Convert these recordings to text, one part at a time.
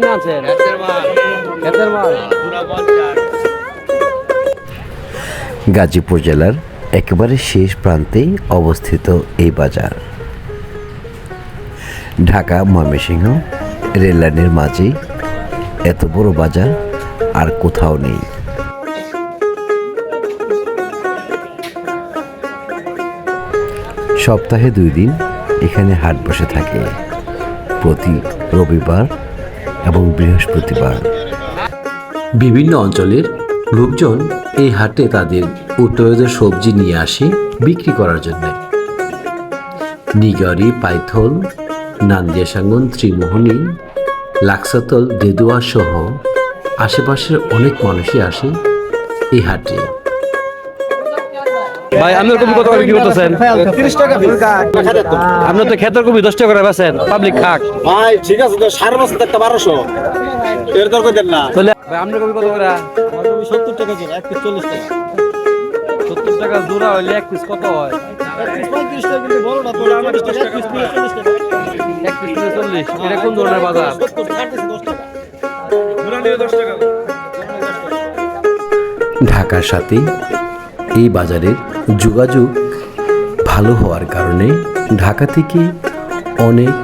খেতের নাকি নাকি না আছেন মাল গাজীপুর জেলার একেবারে শেষ প্রান্তে অবস্থিত এই বাজার। ঢাকা ময়মনসিংহ রেললাইনের মাঝে এত বড় বাজার আর কোথাও নেই। সপ্তাহে দুই দিন এখানে হাট বসে থাকে। প্রতি রবিবার এবং বৃহস্পতিবার। বিভিন্ন অঞ্চলের লোকজন এই হাটে তাদের উৎপাদিত সবজি নিয়ে আসে বিক্রি করার জন্য। নিগরি পাইথল, নান্দিয়া সাঙ্গন ত্রিমোহনী, লাক্সাতল, দেদুয়া সহ আশেপাশের অনেক মানুষই আসে এই হাটে। ভাই আপনার কবি কত করে বিক্রি করতেছেন? আপনার তো খেতের কবি দশ টাকা করে বেছেন পাবলিক খাক ভাই ঠিক আছে তো সাড়ে একটা বারোশো। এর দরকার দেন না। তাহলে ভাই আপনার কবি কত করে? সত্তর টাকা এক পিস চল্লিশ টাকা। সত্তর টাকা জোড়া হইলে এক পিস কত হয়? এক পিস টাকা চল্লিশ টাকা। টাকা এটা কোন ধরনের বাজার? টাকা টাকা। ঢাকার সাথে এই বাজারের যোগাযোগ ভালো হওয়ার কারণে ঢাকা থেকে অনেক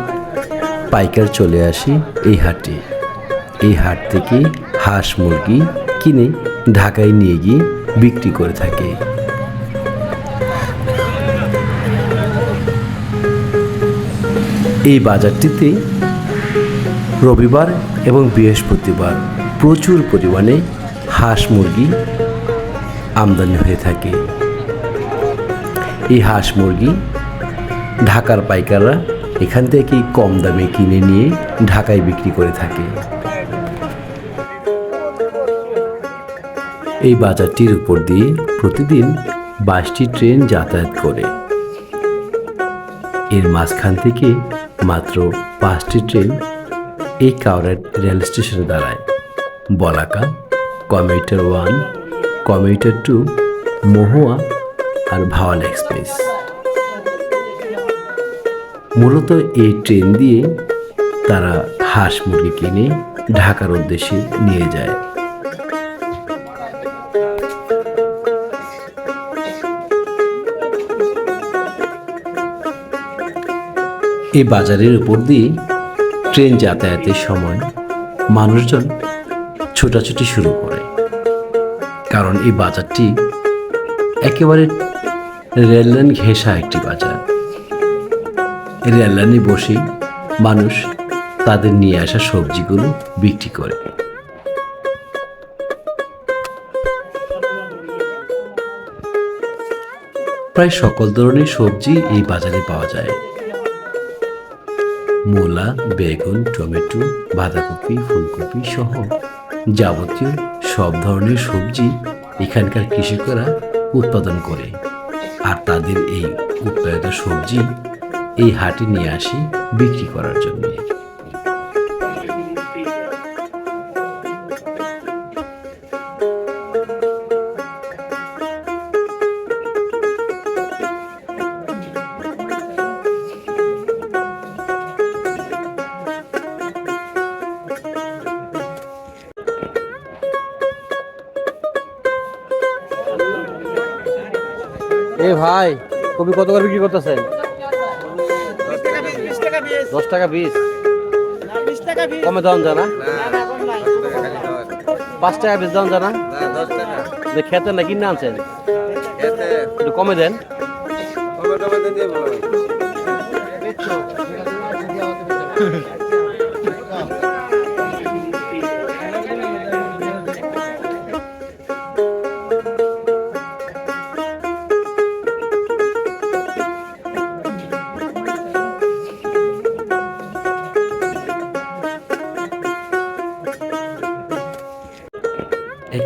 পাইকার চলে আসে এই হাটে। এই হাট থেকে হাঁস মুরগি কিনে ঢাকায় নিয়ে গিয়ে বিক্রি করে থাকে। এই বাজারটিতে রবিবার এবং বৃহস্পতিবার প্রচুর পরিমাণে হাঁস মুরগি আমদানি হয়ে থাকে। এই হাঁস মুরগি ঢাকার পাইকাররা এখান থেকে কম দামে কিনে নিয়ে ঢাকায় বিক্রি করে থাকে। এই বাজারটির উপর দিয়ে প্রতিদিন বাইশটি ট্রেন যাতায়াত করে। এর মাঝখান থেকে মাত্র পাঁচটি ট্রেন এই কাউরাট রেল স্টেশনে দাঁড়ায়। Balaka, commuter one commuter two, Mohua আর ভাওয়াল এক্সপ্রেস। মূলত এই ট্রেন দিয়ে তারা হাঁস মুরগি কিনে ঢাকার উদ্দেশ্যে নিয়ে যায়। এই বাজারের উপর দিয়ে ট্রেন যাতায়াতের সময় মানুষজন ছোটাছুটি শুরু করে। কারণ এই বাজারটি একেবারে রেললাইন ঘেঁষা একটি বাজার। রেললাইনে বসে মানুষ তাদের নিয়ে আসা সবজিগুলো বিক্রি করে। প্রায় সকল ধরনের সবজি এই বাজারে পাওয়া যায়। মূলা, বেগুন, টমেটো, বাঁধাকপি, ফুলকপি সহ যাবতীয় সব ধরনের সবজি এখানকার কৃষকরা উৎপাদন করে। আর তাদের এই উৎপাদিত সবজি এই হাটে নিয়ে আসি বিক্রি করার জন্য। এ ভাই, কবি কত করে বিক্রি করতেছেন দশ টাকা পিস কমে দাম জানা পাঁচ টাকা পিস দাম জানা খেতে না কিনে আনছেন? একটু কমে দেন।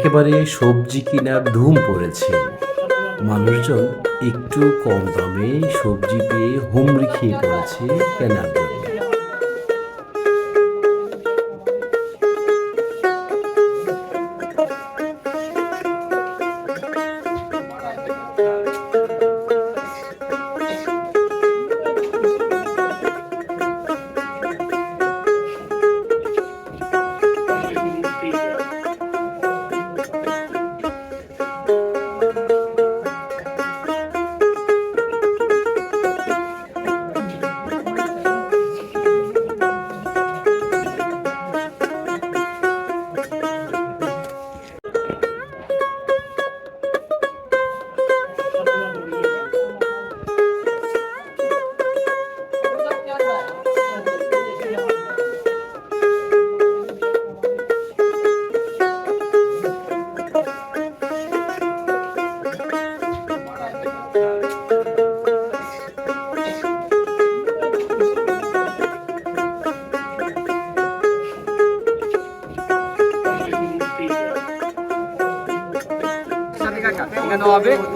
একেবারে সবজি কেনার ধুম পড়েছে। মানুষজন একটু কম দামে সবজি পেয়ে হুমড়ি খেয়ে পড়েছে কেনার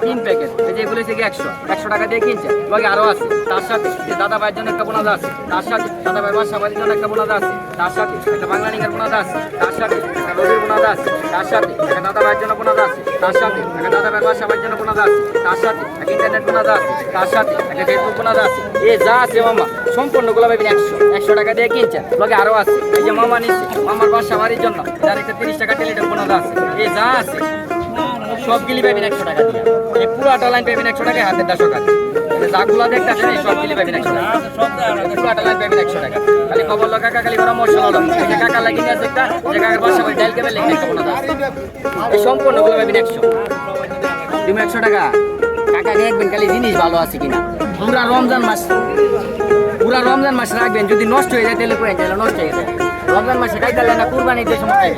তিন প্যাকেট। থেকে একশো। একশো টাকা তার সাথে দাদা জন্য একটা বোনাদা তার দাদা ভাই জন্য একটা তার সাথে বাংলা তার সাথে তার দাদা জন্য বোনাদা তার সাথে দাদা জন্য বোনাদা তার বোনাদা তার এ মামা, সম্পূর্ণগুলো পাবেন একশো। একশো টাকা দিয়ে কিনছেন বাকি আরও আছে। এই যে মামা নিচ্ছে। মামার বাসা বাড়ির জন্য। তার একটা তিরিশ টাকা টেলিটক বোনাদা আছে। এ যা আছে। সবগুলি পাবেন একশো টাকা দিয়ে। এই পুরাটা লাইন পাবেন একশো টাকা হাতের দশ টাকা একশো টাকা। লাইন একশো টাকা। খালি কাকা, খালি একশো। একশো টাকা। দেখবেন খালি জিনিস ভালো আছে কিনা। পুরা রমজান মাস, পুরা রমজান মাস রাখবেন, যদি নষ্ট হয়ে যায়, তাহলে নষ্ট হয়ে যায়। রমজান মাসে খাইতে না কুরবানির যে সময়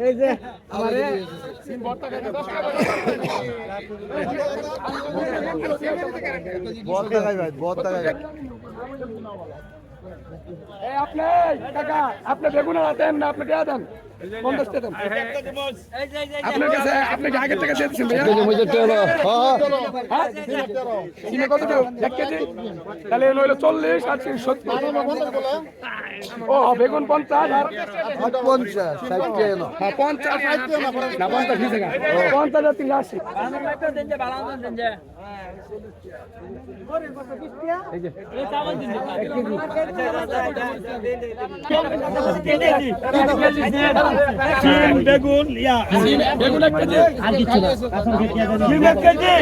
এই যে আমারে সিম দশ টাকা এই আপনি কাকা আপনি বেগুন আতেন না আপনি দেয়া দেন পঞ্চাশ টাকা দেন আপনার কাছে আপনি কি আগের টাকা দিয়েছেন ভাইয়া। হ্যাঁ? সিমে কত এক কেজি? তাহলে এগুলো চল্লিশ আর সত্তর। ও বেগুন পঞ্চাশ আর হ্যাঁ পঞ্চাশ না পঞ্চাশ পঞ্চাশ আর আশি। যে বেগুন ইয়া বেগুন এক কেজি সিম এক কেজি